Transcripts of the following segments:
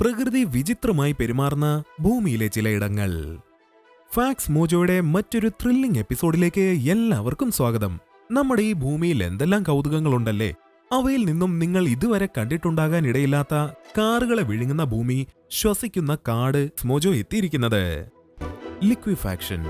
പ്രകൃതി വിചിത്രമായി പെരുമാറുന്ന ഭൂമിയിലെ ചിലയിടങ്ങൾ ഫാക്സ് മോജോയുടെ മറ്റൊരു ത്രില്ലിംഗ് എപ്പിസോഡിലേക്ക് എല്ലാവർക്കും സ്വാഗതം. നമ്മുടെ ഈ ഭൂമിയിൽ എന്തെല്ലാം കൗതുകങ്ങളുണ്ടല്ലേ? അവയിൽ നിന്നും നിങ്ങൾ ഇതുവരെ കണ്ടിട്ടുണ്ടാകാൻ ഇടയില്ലാത്ത കാറുകളെ വിഴുങ്ങുന്ന ഭൂമി ശ്വസിക്കുന്ന കാട് സ്മോജോ എത്തിയിരിക്കുന്നത്. ലിക്വിഫാക്ഷൻ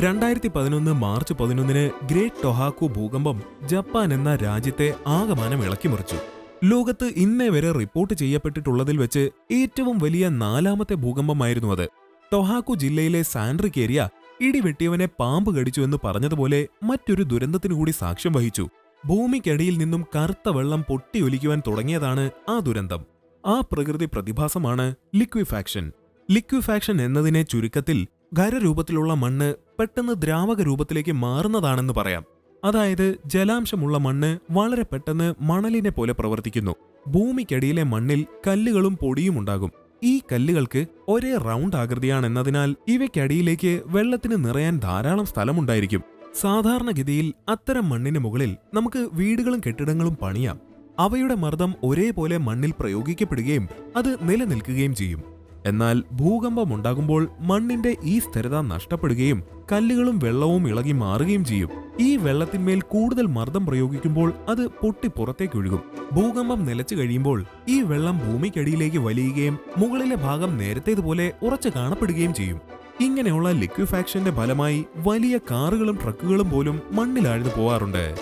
രണ്ടായിരത്തി പതിനൊന്ന് മാർച്ച് പതിനൊന്നിന് ഗ്രേറ്റ് ടൊഹാക്കു ഭൂകമ്പം ജപ്പാൻ എന്ന രാജ്യത്തെ ആകമാനം ഇളക്കിമറിച്ചു. ലോകത്ത് ഇന്നേ വരെ റിപ്പോർട്ട് ചെയ്യപ്പെട്ടിട്ടുള്ളതിൽ വെച്ച് ഏറ്റവും വലിയ നാലാമത്തെ ഭൂകമ്പമായിരുന്നു അത്. ടൊഹാക്കു ജില്ലയിലെ സാൻഡ്രിക് ഏരിയ ഇടിവെട്ടിയവനെ പാമ്പ് കടിച്ചു എന്ന് പറഞ്ഞതുപോലെ മറ്റൊരു ദുരന്തത്തിനു കൂടി സാക്ഷ്യം വഹിച്ചു. ഭൂമിക്കടിയിൽ നിന്നും കറുത്ത വെള്ളം പൊട്ടിയൊലിക്കുവാൻ തുടങ്ങിയതാണ് ആ ദുരന്തം. ആ പ്രകൃതി പ്രതിഭാസമാണ് ലിക്വിഫാക്ഷൻ. ലിക്വിഫാക്ഷൻ എന്നതിനെ ചുരുക്കത്തിൽ ഖരരൂപത്തിലുള്ള മണ്ണ് പെട്ടെന്ന് ദ്രാവക രൂപത്തിലേക്ക് മാറുന്നതാണെന്ന് പറയാം. അതായത് ജലാംശമുള്ള മണ്ണ് വളരെ പെട്ടെന്ന് മണലിനെ പോലെ പ്രവർത്തിക്കുന്നു. ഭൂമിക്കടിയിലെ മണ്ണിൽ കല്ലുകളും പൊടിയും ഉണ്ടാകും. ഈ കല്ലുകൾക്ക് ഒരേ റൗണ്ട് ആകൃതിയാണെന്നതിനാൽ ഇവയ്ക്കടിയിലേക്ക് വെള്ളത്തിന് നിറയാൻ ധാരാളം സ്ഥലമുണ്ടായിരിക്കും. സാധാരണഗതിയിൽ അത്തരം മണ്ണിന് മുകളിൽ നമുക്ക് വീടുകളും കെട്ടിടങ്ങളും പണിയാം. അവയുടെ മർദ്ദം ഒരേപോലെ മണ്ണിൽ പ്രയോഗിക്കപ്പെടുകയും അത് നിലനിൽക്കുകയും ചെയ്യും. എന്നാൽ ഭൂകമ്പം ഉണ്ടാകുമ്പോൾ മണ്ണിന്റെ ഈ സ്ഥിരത നഷ്ടപ്പെടുകയും കല്ലുകളും വെള്ളവും ഇളകി മാറുകയും ചെയ്യും. ഈ വെള്ളത്തിന്മേൽ കൂടുതൽ മർദ്ദം പ്രയോഗിക്കുമ്പോൾ അത് പൊട്ടി പുറത്തേക്ക് ഒഴുകും. ഭൂകമ്പം നിലച്ചു കഴിയുമ്പോൾ ഈ വെള്ളം ഭൂമിക്കടിയിലേക്ക് വലിയുകയും മുകളിലെ ഭാഗം നേരത്തേതുപോലെ ഉറച്ചു കാണപ്പെടുകയും ചെയ്യും. ഇങ്ങനെയുള്ള ലിക്വിഫാക്ഷന്റെ ഫലമായി വലിയ കാറുകളും ട്രക്കുകളും പോലും മണ്ണിലാഴ്ന്നു പോവാറുണ്ട്.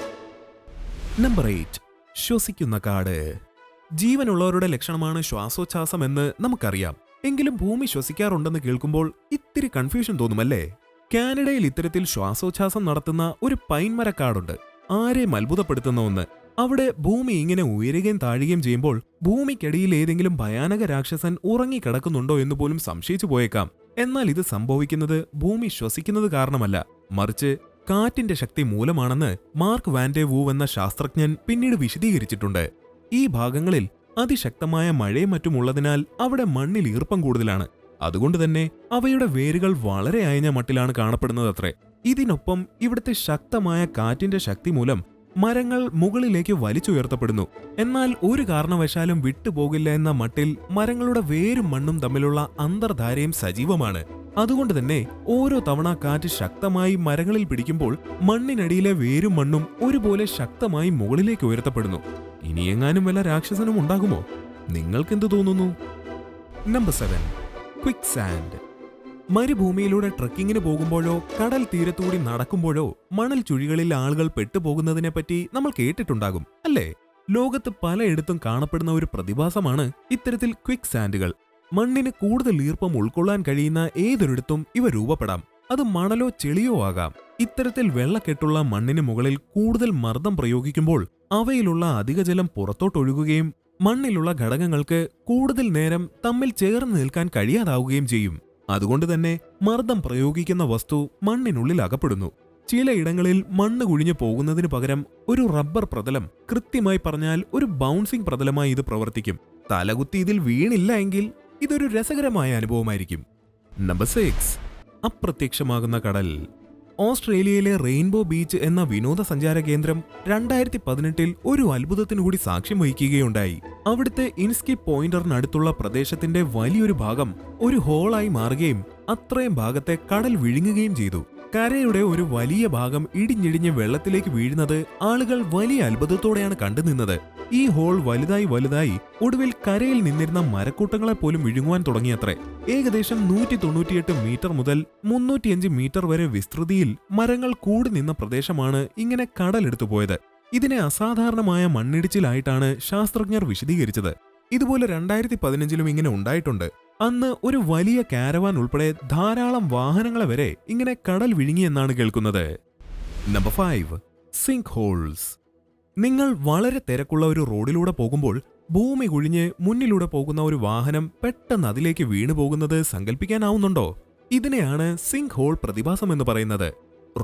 Number eight. ശ്വസിക്കുന്ന കാട്. ജീവനുള്ളവരുടെ ലക്ഷണമാണ് ശ്വാസോച്ഛാസം എന്ന് നമുക്കറിയാം. എങ്കിലും ഭൂമി ശ്വസിക്കാറുണ്ടെന്ന് കേൾക്കുമ്പോൾ ഇത്തിരി കൺഫ്യൂഷൻ തോന്നുമല്ലേ? കാനഡയിൽ ഇത്തരത്തിൽ ശ്വാസോച്ഛാസം നടത്തുന്ന ഒരു പൈൻമരക്കാടുണ്ട്. ആരെയും അത്ഭുതപ്പെടുത്തുന്ന ഒന്ന്. അവിടെ ഭൂമി ഇങ്ങനെ ഉയരുകയും താഴുകയും ചെയ്യുമ്പോൾ ഭൂമിക്കടിയിൽ ഏതെങ്കിലും ഭയാനക രാക്ഷസൻ ഉറങ്ങിക്കിടക്കുന്നുണ്ടോ എന്ന് പോലും സംശയിച്ചു പോയേക്കാം. എന്നാൽ ഇത് സംഭവിക്കുന്നത് ഭൂമി ശ്വസിക്കുന്നത് കാരണമല്ല. മറിച്ച് കാറ്റിന്റെ ശക്തി മൂലമാണെന്ന് മാർക്ക് വാൻഡേ വൂ എന്ന ശാസ്ത്രജ്ഞൻ പിന്നീട് വിശദീകരിച്ചിട്ടുണ്ട്. ഈ ഭാഗങ്ങളിൽ അതിശക്തമായ മഴയും മറ്റുമുള്ളതിനാൽ അവിടെ മണ്ണിൽ ഈർപ്പം കൂടുതലാണ്. അതുകൊണ്ട് തന്നെ അവയുടെ വേരുകൾ വളരെ അയഞ്ഞ മട്ടിലാണ് കാണപ്പെടുന്നതത്രേ. ഇതിനൊപ്പം ഇവിടുത്തെ ശക്തമായ കാറ്റിന്റെ ശക്തി മൂലം മരങ്ങൾ മുകളിലേക്ക് വലിച്ചുയർത്തപ്പെടുന്നു. എന്നാൽ ഒരു കാരണവശാലും വിട്ടുപോകില്ല എന്ന മട്ടിൽ മരങ്ങളുടെ വേരും മണ്ണും തമ്മിലുള്ള അന്തർധാരയും സജീവമാണ്. അതുകൊണ്ട് തന്നെ ഓരോ തവണ കാറ്റ് ശക്തമായി മരങ്ങളിൽ പിടിക്കുമ്പോൾ മണ്ണിനടിയിലെ വേരും മണ്ണും ഒരുപോലെ ശക്തമായി മുകളിലേക്ക് ഉയർത്തപ്പെടുന്നു. ഇനിയെങ്ങാനും വല്ല രാക്ഷസനും ഉണ്ടാകുമോ? നിങ്ങൾക്കെന്ത് തോന്നുന്നു? നമ്പർ സെവൻ ക്വിക്ക് സാൻഡ് മരുഭൂമിയിലൂടെ ട്രക്കിങ്ങിന് പോകുമ്പോഴോ കടൽ തീരത്തുകൂടി നടക്കുമ്പോഴോ മണൽ ചുഴികളിൽ ആളുകൾ പെട്ടുപോകുന്നതിനെപ്പറ്റി നമ്മൾ കേട്ടിട്ടുണ്ടാകും അല്ലേ? ലോകത്ത് പലയിടത്തും കാണപ്പെടുന്ന ഒരു പ്രതിഭാസമാണ് ഇത്തരത്തിൽ ക്വിക്ക് സാൻഡുകൾ മണ്ണിന് കൂടുതൽ ഈർപ്പം ഉൾക്കൊള്ളാൻ കഴിയുന്ന ഏതൊരിടത്തും ഇവ രൂപപ്പെടാം. അത് മണലോ ചെളിയോ ആകാം. ഇത്തരത്തിൽ വെള്ളക്കെട്ടുള്ള മണ്ണിന് മുകളിൽ കൂടുതൽ മർദ്ദം പ്രയോഗിക്കുമ്പോൾ അവയിലുള്ള അധിക ജലം പുറത്തോട്ടൊഴുകുകയും മണ്ണിലുള്ള ഘടകങ്ങൾക്ക് കൂടുതൽ നേരം തമ്മിൽ ചേർന്ന് നിൽക്കാൻ കഴിയാതാവുകയും ചെയ്യും. അതുകൊണ്ട് തന്നെ മർദ്ദം പ്രയോഗിക്കുന്ന വസ്തു മണ്ണിനുള്ളിൽ അകപ്പെടുന്നു. ചിലയിടങ്ങളിൽ മണ്ണ് കുഴിഞ്ഞു പോകുന്നതിന് പകരം ഒരു റബ്ബർ പ്രതലം കൃത്യമായി പറഞ്ഞാൽ ഒരു ബൗൺസിംഗ് പ്രതലമായി ഇത് പ്രവർത്തിക്കും. തലകുത്തി ഇതിൽ വീണില്ല എങ്കിൽ ഇതൊരു രസകരമായ അനുഭവമായിരിക്കും. നമ്പർ സിക്സ് അപ്രത്യക്ഷമാകുന്ന കടൽ. ഓസ്ട്രേലിയയിലെ റെയിൻബോ ബീച്ച് എന്ന വിനോദസഞ്ചാര കേന്ദ്രം രണ്ടായിരത്തി പതിനെട്ടിൽ ഒരു അത്ഭുതത്തിനു കൂടി സാക്ഷ്യം വഹിക്കുകയുണ്ടായി. അവിടുത്തെ ഇൻസ്കി പോയിന്ററിനടുത്തുള്ള പ്രദേശത്തിന്റെ വലിയൊരു ഭാഗം ഒരു ഹോളായി മാറുകയും അത്രയും ഭാഗത്തെ കടൽ വിഴുങ്ങുകയും ചെയ്തു. കരയുടെ ഒരു വലിയ ഭാഗം ഇടിഞ്ഞിടിഞ്ഞ് വെള്ളത്തിലേക്ക് വീഴുന്നത് ആളുകൾ വലിയ അത്ഭുതത്തോടെയാണ് കണ്ടുനിന്നത്. ഈ ഹോൾ വലുതായി വലുതായി ഒടുവിൽ കരയിൽ നിന്നിരുന്ന മരക്കൂട്ടങ്ങളെ പോലും വിഴുങ്ങുവാൻ തുടങ്ങിയത്രേ. ഏകദേശം നൂറ്റി തൊണ്ണൂറ്റിയെട്ട് മീറ്റർ മുതൽ മുന്നൂറ്റിയഞ്ച് മീറ്റർ വരെ വിസ്തൃതിയിൽ മരങ്ങൾ കൂടി നിന്ന പ്രദേശമാണ് ഇങ്ങനെ കടലെടുത്തു പോയത്. ഇതിനെ അസാധാരണമായ മണ്ണിടിച്ചിലായിട്ടാണ് ശാസ്ത്രജ്ഞർ വിശദീകരിച്ചത്. ഇതുപോലെ രണ്ടായിരത്തി പതിനഞ്ചിലും ഇങ്ങനെ ഉണ്ടായിട്ടുണ്ട്. അന്ന് ഒരു വലിയ കാരവാൻ ഉൾപ്പെടെ ധാരാളം വാഹനങ്ങളെ വരെ ഇങ്ങനെ കടൽ വിഴുങ്ങിയെന്നാണ് കേൾക്കുന്നത്. നമ്പർ ഫൈവ് സിങ്ക് ഹോൾസ് നിങ്ങൾ വളരെ തിരക്കുള്ള ഒരു റോഡിലൂടെ പോകുമ്പോൾ ഭൂമി കുഴിഞ്ഞ് മുന്നിലൂടെ പോകുന്ന ഒരു വാഹനം പെട്ടെന്ന് അതിലേക്ക് വീണു പോകുന്നത് സങ്കല്പിക്കാനാവുന്നുണ്ടോ ഇതിനെയാണ് സിങ്ക് ഹോൾ പ്രതിഭാസം എന്ന് പറയുന്നത്.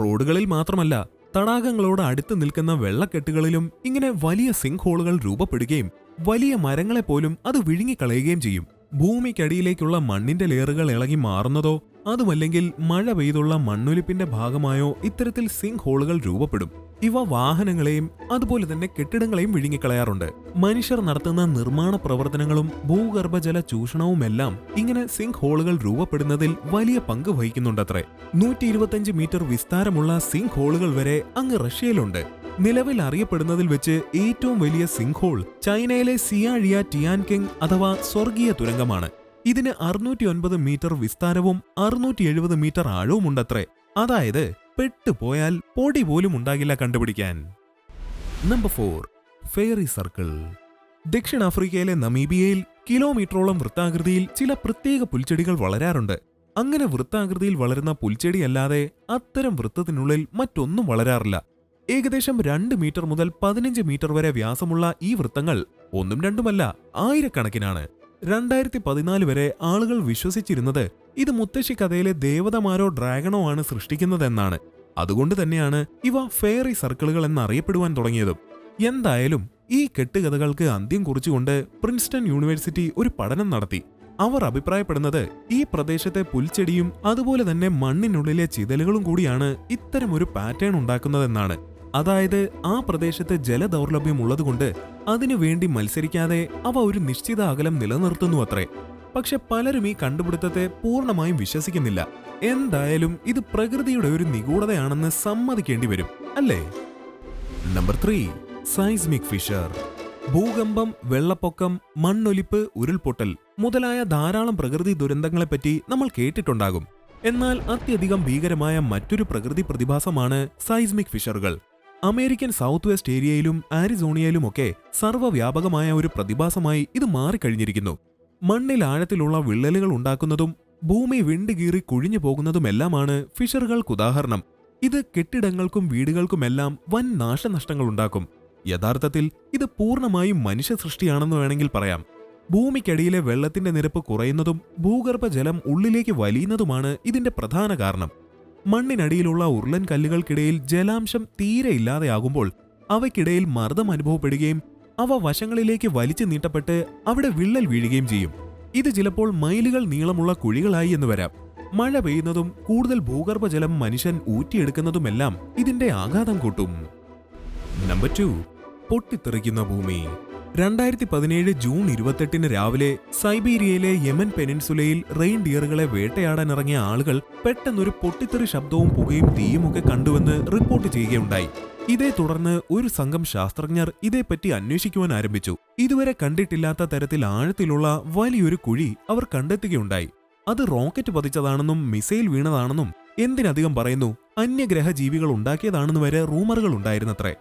റോഡുകളിൽ മാത്രമല്ല തടാകങ്ങളോട് അടുത്ത് നിൽക്കുന്ന വെള്ളക്കെട്ടുകളിലും ഇങ്ങനെ വലിയ സിങ്ക് ഹോളുകൾ രൂപപ്പെടുകയും വലിയ മരങ്ങളെ പോലും അത് വിഴുങ്ങിക്കളയുകയും ചെയ്യും. ഭൂമിക്കടിയിലേക്കുള്ള മണ്ണിന്റെ ലെയറുകൾ ഇളകി മാറുന്നതോ അതുമല്ലെങ്കിൽ മഴ പെയ്തുള്ള മണ്ണൊലിപ്പിന്റെ ഭാഗമായോ ഇത്തരത്തിൽ സിങ്ക് ഹോളുകൾ രൂപപ്പെടും. ഇവ വാഹനങ്ങളെയും അതുപോലെ തന്നെ കെട്ടിടങ്ങളെയും വിഴുങ്ങിക്കളയാറുണ്ട്. മനുഷ്യർ നടത്തുന്ന നിർമ്മാണ പ്രവർത്തനങ്ങളും ഭൂഗർഭജല ചൂഷണവുമെല്ലാം ഇങ്ങനെ സിങ്ക് ഹോളുകൾ രൂപപ്പെടുന്നതിൽ വലിയ പങ്ക് വഹിക്കുന്നുണ്ടത്രേ. നൂറ്റി ഇരുപത്തിയഞ്ച് മീറ്റർ വിസ്താരമുള്ള സിങ്ക് ഹോളുകൾ വരെ അങ്ങ് റഷ്യയിലുണ്ട്. നിലവിൽ അറിയപ്പെടുന്നതിൽ വെച്ച് ഏറ്റവും വലിയ സിങ്ക് ഹോൾ ചൈനയിലെ സിയാഴിയ ടിയാൻകിങ് അഥവാ സ്വർഗീയ തുരങ്കമാണ്. ഇതിന് അറുന്നൂറ്റി ഒൻപത് മീറ്റർ വിസ്താരവും അറുന്നൂറ്റി എഴുപത് മീറ്റർ ആഴവുമുണ്ടത്രേ. അതായത് പെട്ടുപോയാൽ പൊടി പോലും ഉണ്ടാകില്ല കണ്ടുപിടിക്കാൻ. നമ്പർ ഫോർ ഫെയറി സർക്കിൾ ദക്ഷിണാഫ്രിക്കയിലെ നമീബിയയിൽ കിലോമീറ്ററോളം വൃത്താകൃതിയിൽ ചില പ്രത്യേക പുൽച്ചെടികൾ വളരാറുണ്ട്. അങ്ങനെ വൃത്താകൃതിയിൽ വളരുന്ന പുൽച്ചെടിയല്ലാതെ അത്തരം വൃത്തത്തിനുള്ളിൽ മറ്റൊന്നും വളരാറില്ല. ഏകദേശം രണ്ട് മീറ്റർ മുതൽ പതിനഞ്ച് മീറ്റർ വരെ വ്യാസമുള്ള ഈ വൃത്തങ്ങൾ ഒന്നും രണ്ടുമല്ല ആയിരക്കണക്കിനാണ്. രണ്ടായിരത്തി പതിനാല് വരെ ആളുകൾ വിശ്വസിച്ചിരുന്നത് ഇത് മുത്തശ്ശി കഥയിലെ ദേവതമാരോ ഡ്രാഗണോ ആണ് സൃഷ്ടിക്കുന്നതെന്നാണ്. അതുകൊണ്ട് തന്നെയാണ് ഇവ ഫെയറി സർക്കിളുകൾ എന്നറിയപ്പെടുവാൻ തുടങ്ങിയതും. എന്തായാലും ഈ കെട്ടുകഥകൾക്ക് അന്ത്യം കുറിച്ചുകൊണ്ട് പ്രിൻസ്റ്റൺ യൂണിവേഴ്സിറ്റി ഒരു പഠനം നടത്തി. അവർ അഭിപ്രായപ്പെടുന്നത് ഈ പ്രദേശത്തെ പുൽച്ചെടിയും അതുപോലെ തന്നെ മണ്ണിനുള്ളിലെ ചിതലുകളും കൂടിയാണ് ഇത്തരം ഒരു പാറ്റേൺ ഉണ്ടാക്കുന്നതെന്നാണ്. അതായത് ആ പ്രദേശത്ത് ജലദൗർലഭ്യം ഉള്ളതുകൊണ്ട് അതിനുവേണ്ടി മത്സരിക്കാതെ അവ ഒരു നിശ്ചിത അകലം നിലനിർത്തുന്നു അത്രേ. പക്ഷെ പലരും ഈ കണ്ടുപിടുത്തത്തെ പൂർണമായും വിശ്വസിക്കുന്നില്ല. എന്തായാലും ഇത് പ്രകൃതിയുടെ ഒരു നിഗൂഢതയാണെന്ന് സമ്മതിക്കേണ്ടി വരും അല്ലേ? നമ്പർ ത്രീ സൈസ്മിക് ഫിഷർ ഭൂകമ്പം വെള്ളപ്പൊക്കം മണ്ണൊലിപ്പ് ഉരുൾപൊട്ടൽ മുതലായ ധാരാളം പ്രകൃതി ദുരന്തങ്ങളെപ്പറ്റി നമ്മൾ കേട്ടിട്ടുണ്ടാകും. എന്നാൽ അത്യധികം ഭീകരമായ മറ്റൊരു പ്രകൃതി പ്രതിഭാസമാണ് സൈസ്മിക് ഫിഷറുകൾ അമേരിക്കൻ സൗത്ത് വെസ്റ്റ് ഏരിയയിലും ആരിസോണിയയിലുമൊക്കെ സർവവ്യാപകമായ ഒരു പ്രതിഭാസമായി ഇത് മാറിക്കഴിഞ്ഞിരിക്കുന്നു. മണ്ണിൽ ആഴത്തിലുള്ള വിള്ളലുകൾ ഉണ്ടാക്കുന്നതും ഭൂമി വിണ്ടുകീറി കുഴിഞ്ഞു പോകുന്നതുമെല്ലാമാണ് ഫിഷറുകൾക്ക് ഉദാഹരണം. ഇത് കെട്ടിടങ്ങൾക്കും വീടുകൾക്കുമെല്ലാം വൻ നാശനഷ്ടങ്ങൾ ഉണ്ടാക്കും. യഥാർത്ഥത്തിൽ ഇത് പൂർണമായും മനുഷ്യസൃഷ്ടിയാണെന്ന് വേണമെങ്കിൽ പറയാം. ഭൂമിക്കടിയിലെ വെള്ളത്തിന്റെ നിരപ്പ് കുറയുന്നതും ഭൂഗർഭജലം ഉള്ളിലേക്ക് വലിയുന്നതുമാണ് ഇതിന്റെ പ്രധാന കാരണം. മണ്ണിനടിയിലുള്ള ഉരുളൻ കല്ലുകൾക്കിടയിൽ ജലാംശം തീരെ ഇല്ലാതെയാകുമ്പോൾ അവയ്ക്കിടയിൽ മർദ്ദം അനുഭവപ്പെടുകയും അവ വശങ്ങളിലേക്ക് വലിച്ചു നീട്ടപ്പെട്ട് അവിടെ വിള്ളൽ വീഴുകയും ചെയ്യും. ഇത് ചിലപ്പോൾ മൈലുകൾ നീളമുള്ള കുഴികളായി എന്ന് വരാം. മഴ പെയ്യുന്നതും കൂടുതൽ ഭൂഗർഭജലം മനുഷ്യൻ ഊറ്റിയെടുക്കുന്നതുമെല്ലാം ഇതിന്റെ ആഘാതം കൂട്ടും. Number two. പൊട്ടിത്തെറിക്കുന്ന ഭൂമി. രണ്ടായിരത്തി പതിനേഴ് ജൂൺ ഇരുപത്തെട്ടിന് രാവിലെ സൈബീരിയയിലെ യമൻ പെനിൻസുലയിൽ റെയിൻ റെയിൻഡിയറുകളെ വേട്ടയാടാനിറങ്ങിയ ആളുകൾ പെട്ടെന്നൊരു പൊട്ടിത്തെറി ശബ്ദവും പുകയും തീയുമൊക്കെ കണ്ടുവെന്ന് റിപ്പോർട്ട് ചെയ്യുകയുണ്ടായി. ഇതേ തുടർന്ന് ഒരു സംഘം ശാസ്ത്രജ്ഞർ ഇതേപ്പറ്റി അന്വേഷിക്കുവാൻ ആരംഭിച്ചു. ഇതുവരെ കണ്ടിട്ടില്ലാത്ത തരത്തിൽ ആഴത്തിലുള്ള വലിയൊരു കുഴി അവർ കണ്ടെത്തുകയുണ്ടായി. അത് റോക്കറ്റ് പതിച്ചതാണെന്നും മിസൈൽ വീണതാണെന്നും എന്തിനധികം പറയുന്നു? അന്യഗ്രഹ ജീവികൾ ഉണ്ടാക്കിയതാണെന്ന് വരെ റൂമറുകൾ ഉണ്ടായിരുന്നത്രേ.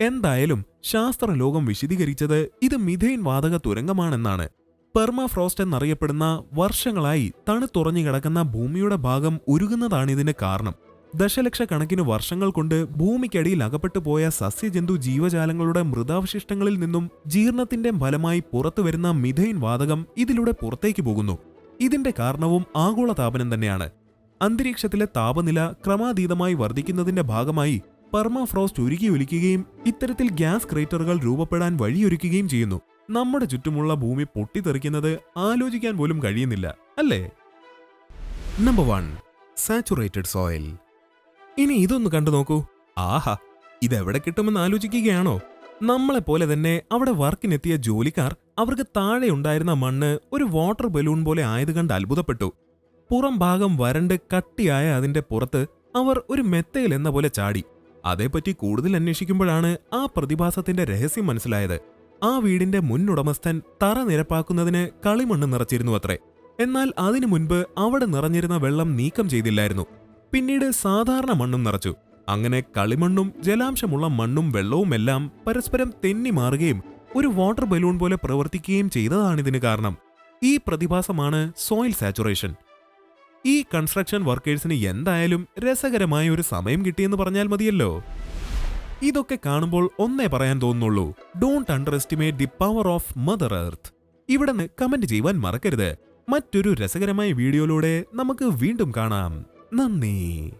എന്തായാലും ശാസ്ത്രലോകം വിശദീകരിച്ചത് ഇത് മിഥൈൻ വാതക തുരങ്കമാണെന്നാണ്. പെർമാഫ്രോസ്റ്റ് എന്നറിയപ്പെടുന്ന വർഷങ്ങളായി തണുത്തുറഞ്ഞു കിടക്കുന്ന ഭൂമിയുടെ ഭാഗം ഉരുകുന്നതാണിതിന് കാരണം. ദശലക്ഷക്കണക്കിന് വർഷങ്ങൾ കൊണ്ട് ഭൂമിക്കടിയിൽ അകപ്പെട്ടു പോയ സസ്യജന്തു ജീവജാലങ്ങളുടെ മൃതാവശിഷ്ടങ്ങളിൽ നിന്നും ജീർണത്തിന്റെ ഫലമായി പുറത്തു വരുന്ന മിഥൈൻ വാതകം ഇതിലൂടെ പുറത്തേക്ക് പോകുന്നു. ഇതിന്റെ കാരണവും ആഗോളതാപനം തന്നെയാണ്. അന്തരീക്ഷത്തിലെ താപനില ക്രമാതീതമായി വർദ്ധിക്കുന്നതിന്റെ ഭാഗമായി പെർമാഫ്രോസ്റ്റ് ഉരുകി ഒലിക്കുകയും ഇത്തരത്തിൽ ഗ്യാസ് ക്രേറ്ററുകൾ രൂപപ്പെടാൻ വഴിയൊരുക്കുകയും ചെയ്യുന്നു. നമ്മുടെ ചുറ്റുമുള്ള ഭൂമി പൊട്ടിത്തെറിക്കുന്നത് ആലോചിക്കാൻ പോലും കഴിയുന്നില്ല അല്ലേ? Number one saturated soil. ഇനി ഇതൊന്ന് കണ്ടു നോക്കൂ. ആഹാ ഇതെവിടെ കിട്ടുമെന്ന് ആലോചിക്കുകയാണോ? നമ്മളെപ്പോലെ തന്നെ അവിടെ വർക്കിനെത്തിയ ജോലിക്കാർ അവർക്ക് താഴെ ഉണ്ടായിരുന്ന മണ്ണ് ഒരു വാട്ടർ ബലൂൺ പോലെ ആയത് കണ്ട് അത്ഭുതപ്പെട്ടു. പുറം ഭാഗം വരണ്ട് കട്ടിയായ അതിന്റെ പുറത്ത് അവർ ഒരു മെത്തയിൽ എന്ന പോലെ ചാടി. അതേപ്പറ്റി കൂടുതൽ അന്വേഷിക്കുമ്പോഴാണ് ആ പ്രതിഭാസത്തിന്റെ രഹസ്യം മനസ്സിലായത്. ആ വീടിന്റെ മുന്നുടമസ്ഥൻ തറ നിരപ്പാക്കുന്നതിന് കളിമണ്ണ് നിറച്ചിരുന്നു അത്രേ. എന്നാൽ അതിനു മുൻപ് അവിടെ നിറഞ്ഞിരുന്ന വെള്ളം നീക്കം ചെയ്തില്ലായിരുന്നു. പിന്നീട് സാധാരണ മണ്ണും നിറച്ചു. അങ്ങനെ കളിമണ്ണും ജലാംശമുള്ള മണ്ണും വെള്ളവുമെല്ലാം പരസ്പരം തെന്നി മാറുകയും ഒരു വാട്ടർ ബലൂൺ പോലെ പ്രവർത്തിക്കുകയും ചെയ്തതാണിതിന് കാരണം. ഈ പ്രതിഭാസമാണ് സോയിൽ സാച്ചുറേഷൻ. ഈ കൺസ്ട്രക്ഷൻ വർക്കേഴ്സിന് എന്തായാലും രസകരമായ ഒരു സമയം കിട്ടിയെന്ന് പറഞ്ഞാൽ മതിയല്ലോ. ഇതൊക്കെ കാണുമ്പോൾ ഒന്നേ പറയാൻ തോന്നുന്നുള്ളൂ. Don't underestimate the power of mother earth ഇവിടെ നിന്ന് കമന്റ് ചെയ്യുവാൻ മറക്കരുത്. മറ്റൊരു രസകരമായ വീഡിയോയിലൂടെ നമുക്ക് വീണ്ടും കാണാം. 那里